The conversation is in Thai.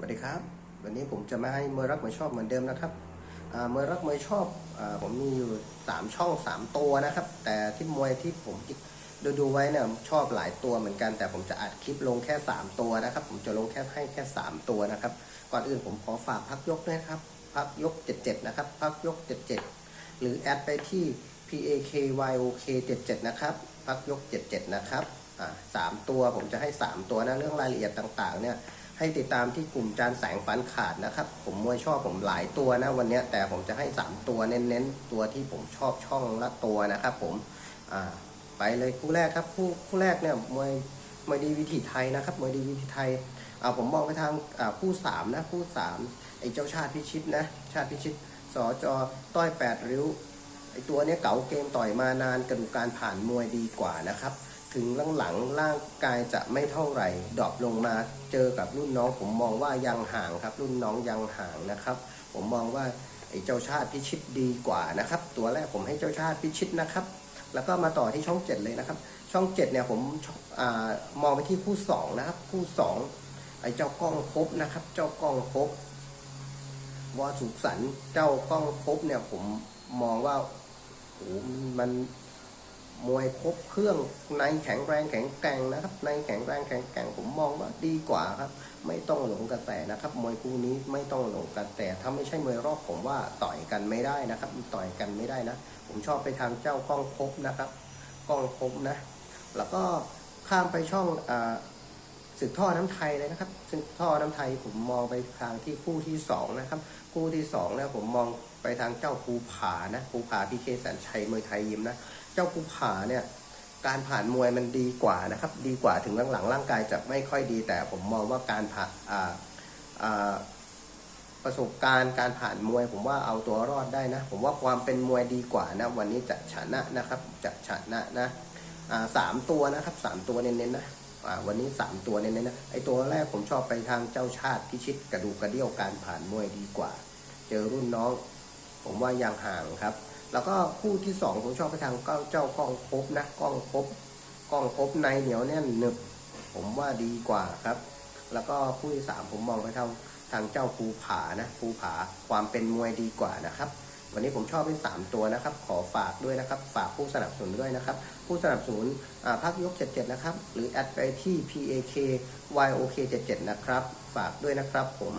สวัสดีครับ วันนี้ผมจะมาให้มวยรักมวยชอบเหมือนเดิมนะครับอ่ามวยรักมวยชอบอผมมีอยู่ 3 ช่อง 3 ตัวนะครับ แต่ที่มวยที่ผมดูดูไว้เนี่ยชอบหลายตัวเหมือนกัน แต่ผมจะอัดคลิปลงแค่ 3 ตัวนะครับ ผมจะลงแค่ให้แค่ 3 ตัวนะครับ ก่อนอื่นผมขอฝากพักยกด้วยนะครับ พักยก 77 นะครับ พักยก 77 หรือแอดไปที่ PAKYOK 77 นะครับ พักยก 77 นะครับสามตัวผมจะให้ 3 ตัวนะเรื่องรายละเอียดต่างๆเนี่ย ให้ติดตามที่กลุ่มจานแสงฟันขาดนะครับ ผมมวยชอบผมหลายตัวนะวันนี้แต่ผมจะให้ 3 ตัวเน้นๆ ตัวที่ผมชอบช่องละตัวนะครับ ผมไปเลยคู่แรกครับคู่คู่แรกเนี่ยมวยมวยดีวิถีไทยนะครับมวยดีวิถีไทยอ่าผมมองไปทางคู่สามนะคู่สามไอ้เจ้าชาติพิชิตนะชาติพิชิตสอจอต้อยแปดริ้วไอ้ตัวเนี้ยเก๋าเกมต่อยมานานกระดูกการผ่านมวยดีกว่านะครับ ถึงหลังๆร่างกายจะไม่เท่าไหร่ดรอปลงมาเจอกับรุ่นน้อง ผมมองว่ายังห่างครับ รุ่นน้องยังห่างนะครับ ผมมองว่าไอ้เจ้าชาติพิชิตดีกว่านะครับ ตัวแรกผมให้เจ้าชาติพิชิตนะครับ แล้วก็มาต่อที่ช่องเจ็ดเลยนะครับ ช่องเจ็ดเนี่ยผมอมองไปที่คู่สองนะครับ คู่สองไอ้เจ้ากล้องพบนะครับ เจ้ากล้องพบวอสุขสันต์เจ้ากล้องพบเนี่ยผมมองว่าโอ้มัน มวยครบเครื่องในแข็งแรงแข็งแกร่งนะครับ ในแข็งแรงแข็งแกร่งผมมองว่าดีกว่าครับ ไม่ต้องหลงกระแสนะครับ มวยคู่นี้ไม่ต้องหลงกระแสถ้าไม่ใช่มวยรอบผมว่าต่อยกันไม่ได้นะครับต่อยกันไม่ได้นะ ผมชอบไปทางเจ้ากล้องภพบนะครับกล้องภพบนะ แล้วก็ข้ามไปช่องอาศึกท่อน้ำไทยเลยนะครับศึกท่อน้ำไทยผมมองไปทางที่คู่ที่สองนะครับคู่ที่สองนะผมมองไปทางเจ้าภูผานะภูผาพีเคแสนชัยมวยไทยยิมนะ จ้าภูผาเนี่ยการผ่านมวยมันดีกว่านะครับ ดีกว่าถึงหลังๆร่างกายจะไม่ค่อยดี แต่ผมมองว่าการผ่านประสบการณ์การผ่านมวย ผมว่าเอาตัวรอดได้นะ ผมว่าความเป็นมวยดีกว่านะวันนี้จะชนะนะครับจะชนะนะสามตัวนะครับสามตัวเน้นๆนะวันนี้สามตัวเน้นๆนะไอตัวแรกผมชอบไปทางเจ้าชาติพิชิตกระดูกกระเดี่ยวการผ่านมวยดีกว่า เจอรุ่นน้อง ผมว่ายังห่างครับ แล้วก็คู่ที่สองผมชอบไปทางเจ้าเจ้ากล้องภพบนะกล้องภพบกล้องภพบในเหนียวแน่นหนึบ ผมว่าดีกว่าครับ แล้วก็คู่ที่สามผมมองไปทางทางเจ้าภูผานะภูผาความเป็นมวยดีกว่านะครับวันนี้ผมชอบเป็นสามตัวนะครับ ขอฝากด้วยนะครับ ฝากผู้สนับสนุนด้วยนะครับ ผู้สนับสนุนอ่าพักยก 77 นะครับ หรือแอดไปที่ PAK YOK 77 นะครับ ฝากด้วยนะครับผม